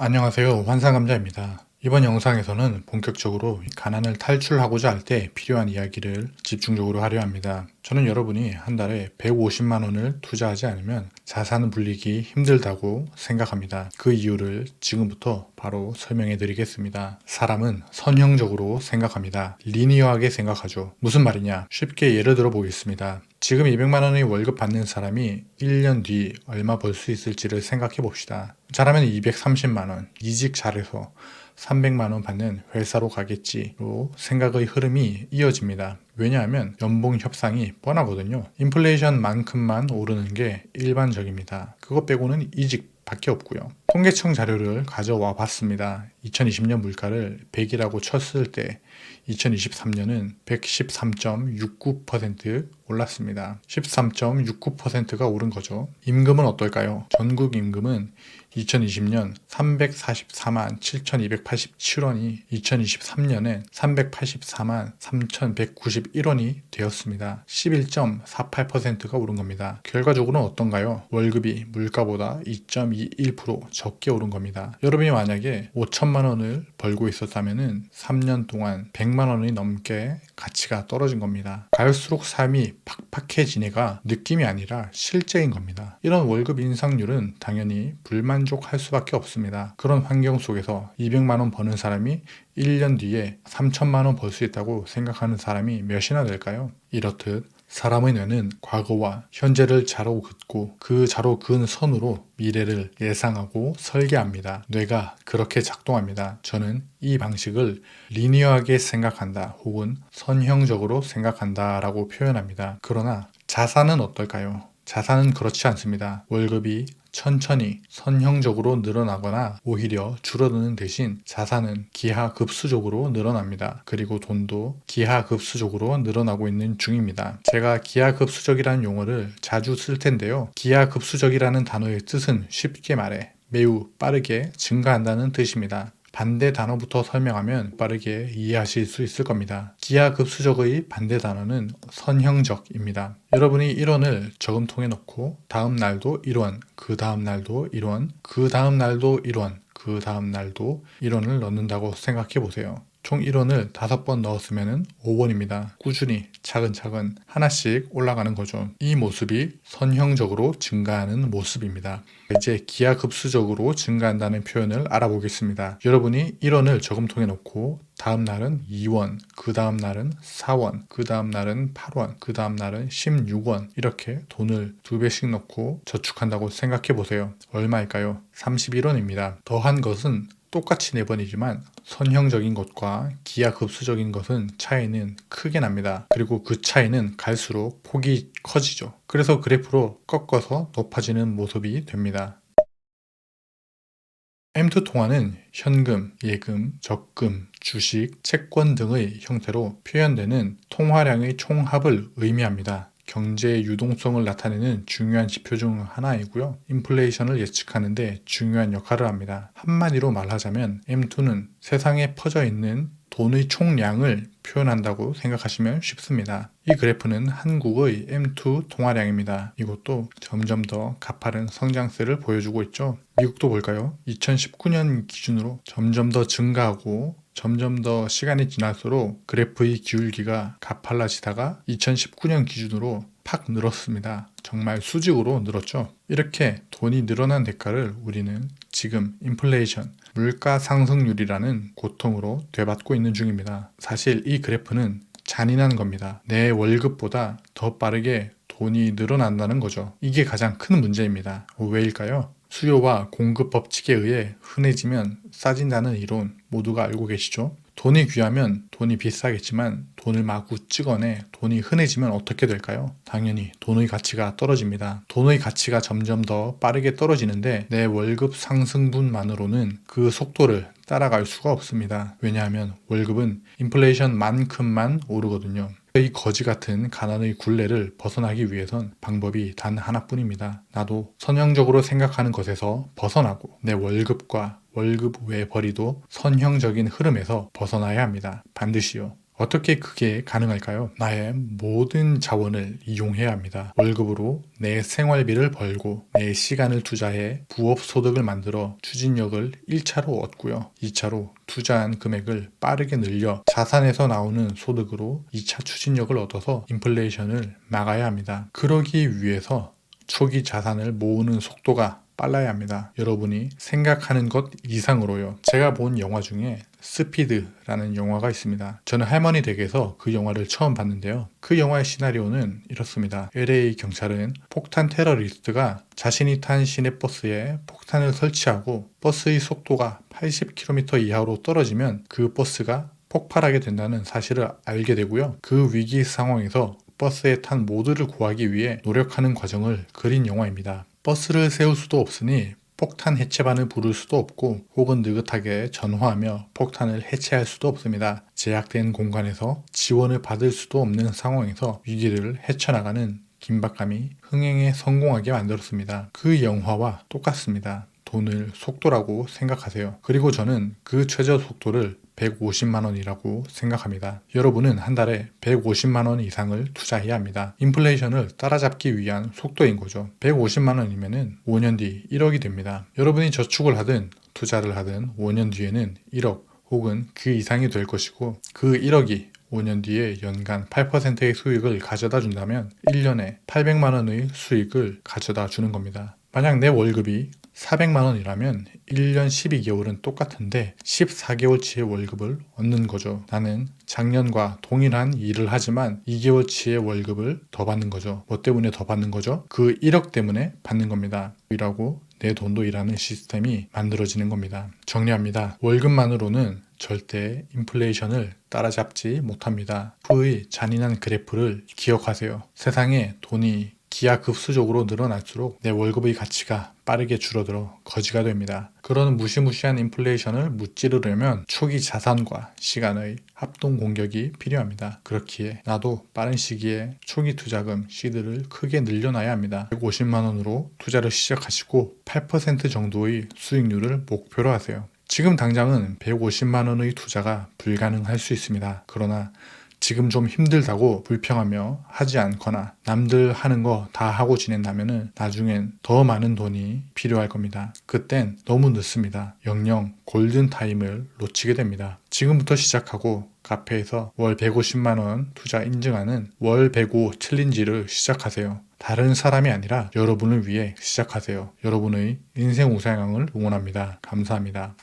안녕하세요. 환상감자입니다. 이번 영상에서는 본격적으로 가난을 탈출하고자 할 때 필요한 이야기를 집중적으로 하려 합니다. 저는 여러분이 한 달에 150만 원을 투자하지 않으면 자산 불리기 힘들다고 생각합니다. 그 이유를 지금부터 바로 설명해 드리겠습니다. 사람은 선형적으로 생각합니다. 리니어하게 생각하죠. 무슨 말이냐? 쉽게 예를 들어 보겠습니다. 지금 200만 원의 월급 받는 사람이 1년 뒤 얼마 벌 수 있을지를 생각해 봅시다. 잘하면 230만 원, 이직 잘해서 300만 원 받는 회사로 가겠지로 생각의 흐름이 이어집니다. 왜냐하면 연봉 협상이 뻔하거든요. 인플레이션만큼만 오르는 게 일반적입니다. 그것 빼고는 이직 밖에 없고요. 통계청 자료를 가져와 봤습니다. 2020년 물가를 100이라고 쳤을 때 2023년은 113.69% 올랐습니다. 13.69%가 오른 거죠. 임금은 어떨까요? 전국 임금은 2020년 344만 7,287원이 2023년에 384만 3,191원이 되었습니다. 11.48%가 오른 겁니다. 결과적으로는 어떤가요? 월급이 물가보다 2.21% 적게 오른 겁니다. 여러분이 만약에 5천만 원을 벌고 있었다면 3년 동안 100만 원이 넘게 가치가 떨어진 겁니다. 갈수록 삶이 팍팍해지네가 느낌이 아니라 실제인 겁니다. 이런 월급 인상률은 당연히 불만족할 수밖에 없습니다. 그런 환경 속에서 200만 원 버는 사람이 1년 뒤에 3천만 원 벌 수 있다고 생각하는 사람이 몇이나 될까요? 이렇듯 사람의 뇌는 과거와 현재를 자로 긋고 그 자로 그은 선으로 미래를 예상하고 설계합니다. 뇌가 그렇게 작동합니다. 저는 이 방식을 리니어하게 생각한다 혹은 선형적으로 생각한다 라고 표현합니다. 그러나 자산은 어떨까요? 자산은 그렇지 않습니다. 월급이 천천히 선형적으로 늘어나거나 오히려 줄어드는 대신 자산은 기하급수적으로 늘어납니다. 그리고 돈도 기하급수적으로 늘어나고 있는 중입니다. 제가 기하급수적이라는 용어를 자주 쓸 텐데요. 기하급수적이라는 단어의 뜻은 쉽게 말해 매우 빠르게 증가한다는 뜻입니다. 반대 단어부터 설명하면 빠르게 이해하실 수 있을 겁니다. 기하급수적의 반대 단어는 선형적입니다. 여러분이 1원을 저금통에 넣고 다음 날도 1원, 그 다음 날도 1원, 그 다음 날도 1원, 그 다음 날도 1원을 넣는다고 생각해 보세요. 총 1원을 5번 넣었으면 5원입니다. 꾸준히 차근차근 하나씩 올라가는 거죠. 이 모습이 선형적으로 증가하는 모습입니다. 이제 기하급수적으로 증가한다는 표현을 알아보겠습니다. 여러분이 1원을 저금통에 넣고 다음 날은 2원, 그 다음 날은 4원, 그 다음 날은 8원, 그 다음 날은 16원 이렇게 돈을 두 배씩 넣고 저축한다고 생각해 보세요. 얼마일까요? 31원입니다. 더한 것은 똑같이 내번이지만 선형적인 것과 기하급수적인 것은 차이는 크게 납니다. 그리고 그 차이는 갈수록 폭이 커지죠. 그래서 그래프로 꺾어서 높아지는 모습이 됩니다. M2 통화는 현금, 예금, 적금, 주식, 채권 등의 형태로 표현되는 통화량의 총합을 의미합니다. 경제의 유동성을 나타내는 중요한 지표 중 하나이고요. 인플레이션을 예측하는데 중요한 역할을 합니다. 한마디로 말하자면 M2는 세상에 퍼져 있는 돈의 총량을 표현한다고 생각하시면 쉽습니다. 이 그래프는 한국의 M2 통화량입니다. 이것도 점점 더 가파른 성장세를 보여주고 있죠. 미국도 볼까요? 2019년 기준으로 점점 더 증가하고 점점 더 시간이 지날수록 그래프의 기울기가 가팔라지다가 2019년 기준으로 팍 늘었습니다. 정말 수직으로 늘었죠. 이렇게 돈이 늘어난 대가를 우리는 지금 인플레이션, 물가 상승률이라는 고통으로 되받고 있는 중입니다. 사실 이 그래프는 잔인한 겁니다. 내 월급보다 더 빠르게 돈이 늘어난다는 거죠. 이게 가장 큰 문제입니다. 왜일까요? 수요와 공급 법칙에 의해 흔해지면 싸진다는 이론 모두가 알고 계시죠? 돈이 귀하면 돈이 비싸겠지만 돈을 마구 찍어내 돈이 흔해지면 어떻게 될까요? 당연히 돈의 가치가 떨어집니다. 돈의 가치가 점점 더 빠르게 떨어지는데 내 월급 상승분만으로는 그 속도를 따라갈 수가 없습니다. 왜냐하면 월급은 인플레이션만큼만 오르거든요. 이 거지 같은 가난의 굴레를 벗어나기 위해선 방법이 단 하나뿐입니다. 나도 선형적으로 생각하는 것에서 벗어나고 내 월급과 월급 외 벌이도 선형적인 흐름에서 벗어나야 합니다. 반드시요. 어떻게 그게 가능할까요? 나의 모든 자원을 이용해야 합니다. 월급으로 내 생활비를 벌고 내 시간을 투자해 부업 소득을 만들어 추진력을 1차로 얻고요. 2차로 투자한 금액을 빠르게 늘려 자산에서 나오는 소득으로 2차 추진력을 얻어서 인플레이션을 막아야 합니다. 그러기 위해서 초기 자산을 모으는 속도가 빨라야 합니다. 여러분이 생각하는 것 이상으로요. 제가 본 영화 중에 스피드라는 영화가 있습니다. 저는 할머니 댁에서 그 영화를 처음 봤는데요. 그 영화의 시나리오는 이렇습니다. LA 경찰은 폭탄 테러리스트가 자신이 탄 시내버스에 폭탄을 설치하고 버스의 속도가 80km 이하로 떨어지면 그 버스가 폭발하게 된다는 사실을 알게 되고요. 그 위기 상황에서 버스에 탄 모두를 구하기 위해 노력하는 과정을 그린 영화입니다. 버스를 세울 수도 없으니 폭탄 해체반을 부를 수도 없고 혹은 느긋하게 전화하며 폭탄을 해체할 수도 없습니다. 제약된 공간에서 지원을 받을 수도 없는 상황에서 위기를 헤쳐나가는 긴박감이 흥행에 성공하게 만들었습니다. 그 영화와 똑같습니다. 돈을 속도라고 생각하세요. 그리고 저는 그 최저 속도를 150만 원이라고 생각합니다. 여러분은 한 달에 150만 원 이상을 투자해야 합니다. 인플레이션을 따라잡기 위한 속도인 거죠. 150만 원이면은 5년 뒤 1억이 됩니다. 여러분이 저축을 하든 투자를 하든 5년 뒤에는 1억 혹은 그 이상이 될 것이고 그 1억이 5년 뒤에 연간 8%의 수익을 가져다 준다면 1년에 800만 원의 수익을 가져다 주는 겁니다. 만약 내 월급이 400만 원이라면 1년 12개월은 똑같은데 14개월치의 월급을 얻는 거죠. 나는 작년과 동일한 일을 하지만 2개월치의 월급을 더 받는 거죠. 뭐 때문에 더 받는 거죠? 그 1억 때문에 받는 겁니다. 일하고 내 돈도 일하는 시스템이 만들어지는 겁니다. 정리합니다. 월급만으로는 절대 인플레이션을 따라잡지 못합니다. 후의 잔인한 그래프를 기억하세요. 세상에 돈이 기하급수적으로 늘어날수록 내 월급의 가치가 빠르게 줄어들어 거지가 됩니다. 그런 무시무시한 인플레이션을 무찌르려면 초기 자산과 시간의 합동 공격이 필요합니다. 그렇기에 나도 빠른 시기에 초기 투자금 시드를 크게 늘려놔야 합니다. 150만 원으로 투자를 시작하시고 8% 정도의 수익률을 목표로 하세요. 지금 당장은 150만 원의 투자가 불가능할 수 있습니다. 그러나 지금 좀 힘들다고 불평하며 하지 않거나 남들 하는 거 다 하고 지낸다면은 나중엔 더 많은 돈이 필요할 겁니다. 그땐 너무 늦습니다. 영영 골든 타임을 놓치게 됩니다. 지금부터 시작하고 카페에서 월 150만원 투자 인증하는 월 105 챌린지를 시작하세요. 다른 사람이 아니라 여러분을 위해 시작하세요. 여러분의 인생 우상향을 응원합니다. 감사합니다.